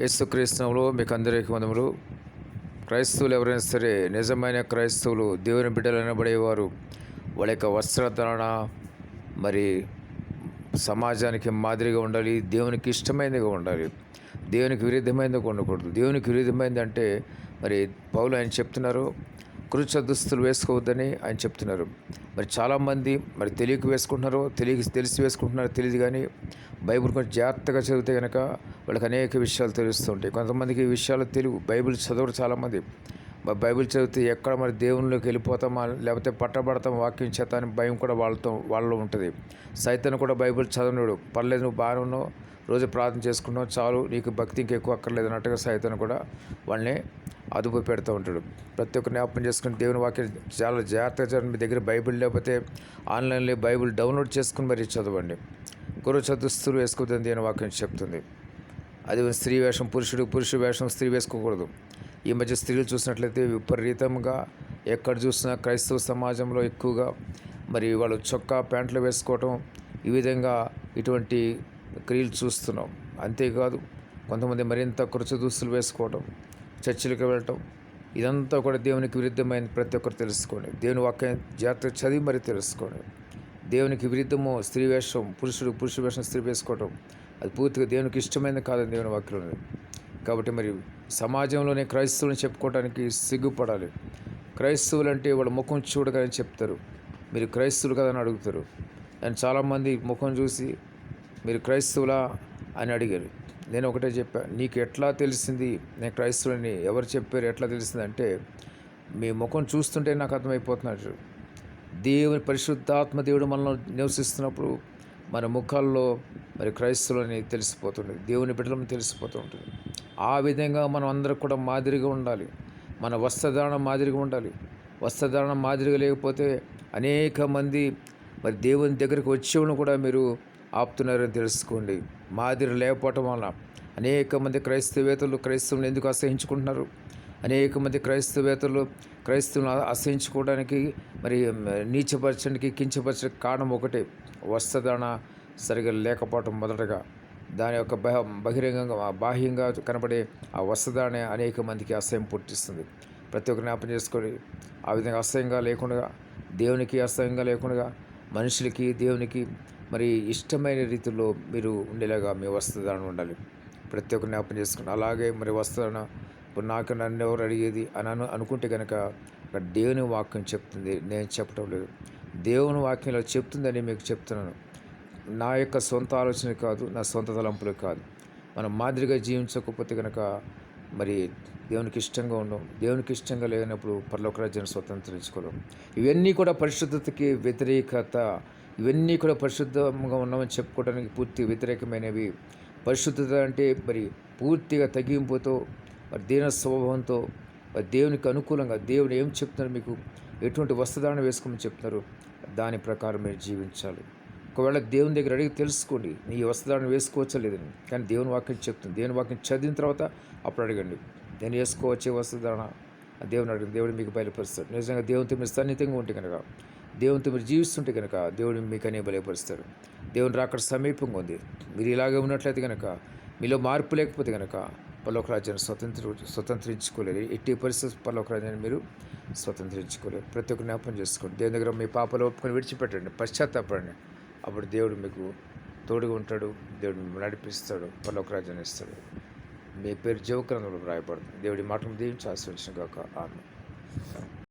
యేసుక్రీస్తువులు మీకు అందరికీ వందములు. క్రైస్తవులు ఎవరైనా సరే నిజమైన క్రైస్తవులు దేవుని బిడ్డలనబడేవారు వాళ్ళ యొక్క వస్త్రధారణ మరి సమాజానికి మాదిరిగా ఉండాలి దేవునికి ఇష్టమైనదిగా ఉండాలి. దేవునికి విరుద్ధమైనదిగా ఉండకూడదు దేవునికి విరుద్ధమైనది అంటే మరి పౌలు ఆయన చెప్తున్నారు కృచ దుస్తులు వేసుకోవద్దని ఆయన చెప్తున్నారు. మరి చాలామంది మరి తెలియక వేసుకుంటున్నారు తెలియక తెలిసి వేసుకుంటున్నారు తెలియదు కానీ బైబిల్ కొంచెం జాగ్రత్తగా చదివితే కనుక వాళ్ళకి అనేక విషయాలు తెలుస్తుంటాయి కొంతమందికి ఈ విషయాలు తెలుగు బైబిల్ చదవరు చాలామంది. బైబిల్ చదివితే ఎక్కడ మరి దేవునిలోకి వెళ్ళిపోతామా? లేకపోతే పట్టబడతాం వాక్యం చేత అని భయం కూడా వాళ్ళతో వాళ్ళలో ఉంటుంది. సైతాన్ని కూడా బైబిల్ చదవనుడు. పర్లేదు నువ్వు బాగానే ఉన్నావు. రోజు ప్రార్థన చేసుకున్నావు చాలు. నీకు భక్తి ఇంకెక్కువ అక్కర్లేదు అన్నట్టుగా సైతాన్ని కూడా వాళ్ళని అదుపు పెడుతూ ఉంటాడు. ప్రతి ఒక్క జ్ఞాపకం చేసుకుని దేవుని వాక్యం చాలా జాగ్రత్తగా చదవండి. మీ దగ్గర బైబిల్ లేకపోతే ఆన్లైన్లో బైబిల్ డౌన్లోడ్ చేసుకుని మరి చదవండి. గురు చదుస్తులు వేసుకోవద్దని దేవుని వాక్యం చెప్తుంది. అది స్త్రీ వేషం పురుషుడు పురుషుడు వేషం స్త్రీ వేసుకోకూడదు. ఈ మధ్య స్త్రీలు చూసినట్లయితే విపరీతంగా ఎక్కడ చూసినా క్రైస్తవ సమాజంలో ఎక్కువగా మరి వాళ్ళు చొక్కా ప్యాంట్లు వేసుకోవటం ఈ విధంగా ఇటువంటి క్రియలు చూస్తున్నాం. అంతేకాదు కొంతమంది మరింత కృచ దుస్తులు వేసుకోవటం చర్చిలకు వెళ్ళటం ఇదంతా కూడా దేవునికి విరుద్ధమైన ప్రతి ఒక్కరు తెలుసుకోండి. దేవుని వాక్యం జాగ్రత్త చదివి మరి తెలుసుకోండి. దేవునికి విరుద్ధము స్త్రీ వేషం పురుషుడు పురుషు వేషం స్త్రీ వేసుకోవటం అది పూర్తిగా దేవునికి ఇష్టమైనది కాదని దేవుని వాక్యం కాబట్టి మరి సమాజంలోనే క్రైస్తవులను చెప్పుకోవడానికి సిగ్గుపడాలి. క్రైస్తవులు అంటే వాళ్ళ ముఖం చూడగానే చెప్తారు మీరు క్రైస్తవులు కదా అని అడుగుతారు. అండ్ చాలామంది ముఖం చూసి మీరు క్రైస్తవులా అని అడిగారు. నేను ఒకటే చెప్పాను నీకు ఎట్లా తెలిసింది? నేను క్రైస్తవుని ఎవరు చెప్పారు? ఎట్లా తెలిసింది అంటే మీ ముఖం చూస్తుంటే నాకు అర్థమైపోతున్నట్టు దేవుని పరిశుద్ధాత్మ దేవుడు మనలో నివసిస్తున్నప్పుడు మన ముఖాల్లో మరి క్రైస్తవులని తెలిసిపోతుంది దేవుని బిడ్డలను తెలిసిపోతూ ఉంటుంది. ఆ విధంగా మనం అందరం కూడా మాదిరిగా ఉండాలి. మన వస్త్రధారణ మాదిరిగా ఉండాలి. వస్త్రధారణ మాదిరిగా లేకపోతే అనేక మంది మరి దేవుని దగ్గరికి వచ్చేవాళ్ళు కూడా మీరు ఆపుతున్నారని తెలుసుకోండి. మాదిరి లేకపోవటం వలన అనేక మంది క్రైస్తవేతలు క్రైస్తవులను ఎందుకు అసహించుకుంటున్నారు? అనేక మంది క్రైస్తవేతలు క్రైస్తవులను అసహించుకోవడానికి మరి నీచపరచడానికి కించపరచడానికి కారణం ఒకటే. వస్త్రధారణ సరిగా లేకపోవటం మొదటగా. దాని యొక్క బహ బహిరంగంగా బాహ్యంగా కనబడే ఆ వస్త్రధారణ అనేక మందికి అసహ్యం పుట్టిస్తుంది. ప్రతి ఒక్క జ్ఞాపం చేసుకొని ఆ విధంగా అసహ్యంగా లేకుండా దేవునికి అసహ్యంగా లేకుండా మనుషులకి దేవునికి మరి ఇష్టమైన రీతిలో మీరు ఉండేలాగా మీ వస్త్రధారణ ఉండాలి. ప్రతి ఒక్క జ్ఞాపం చేసుకుని అలాగే మరి వస్త్రధారణ ఇప్పుడు నాకు నన్ను ఎవరు అడిగేది అని అను అనుకుంటే కనుక దేవుని వాక్యం చెప్తుంది. నేను చెప్పడం లేదు. దేవుని వాక్యంలో చెప్తుందని మీకు చెప్తున్నాను. నా యొక్క సొంత ఆలోచన కాదు నా సొంత తలంపులు కాదు. మనం మాదిరిగా జీవించకపోతే కనుక మరి దేవునికి ఇష్టంగా ఉండం దేవునికి ఇష్టంగా లేనప్పుడు పర్లోకరాజ్యాన్ని స్వతంత్రించుకోవడం ఇవన్నీ కూడా పరిశుద్ధతకి వ్యతిరేకత ఇవన్నీ కూడా పరిశుద్ధంగా ఉన్నామని చెప్పుకోవడానికి పూర్తి వ్యతిరేకమైనవి. పరిశుద్ధత అంటే మరి పూర్తిగా తగ్గింపుతో మరి దీన స్వభావంతో మరి దేవునికి అనుకూలంగా దేవుడు ఏం చెప్తున్నారు మీకు ఎటువంటి వస్త్రధారణ వేసుకోమని చెప్తున్నారు. దాని ప్రకారం మీరు జీవించాలి. ఒకవేళ దేవుని దగ్గర అడిగి తెలుసుకోండి నీ వస్త్రధారణ వేసుకోవచ్చా లేదని కానీ దేవుని వాక్యం చెప్తుంది. దేవుని వాక్యం చదివిన తర్వాత అప్పుడు అడగండి నేను వేసుకోవచ్చే వస్త్రధారణ? దేవుని అడిగి దేవుడు మీకు బయలుపరుస్తాడు. నిజంగా దేవునితో మీరు సన్నిహితంగా ఉంటే కనుక దేవునితో మీరు జీవిస్తుంటే కనుక దేవుడు మీకు అనే బలపరుస్తాడు. దేవుని రాకడ సమీపంగా ఉంది. మీరు ఇలాగే ఉన్నట్లయితే కనుక మీలో మార్పు లేకపోతే కనుక పర్లోక రాజ్యాన్ని స్వతంత్ర స్వతంత్రించుకోలేదు ఎట్టి పరిస్థితి పర్లోక రాజ్యాన్ని మీరు స్వతంత్రించుకోలేరు. ప్రతి ఒక్క జ్ఞాపం చేసుకోండి. దేవుని దగ్గర మీ పాపలు ఒప్పుకొని విడిచిపెట్టండి. పశ్చాత్తాపడండి. అప్పుడు దేవుడు మీకు తోడుగా ఉంటాడు దేవుడు మిమ్మల్ని నడిపిస్తాడు పరలోకరాజ్యాన్ని ఇస్తాడు. మీ పేరు జీవగ్రంథంలో రాయబడుతుంది. దేవుడి మాటను దీవించి ఆశ్రయించిన కాక ఆమె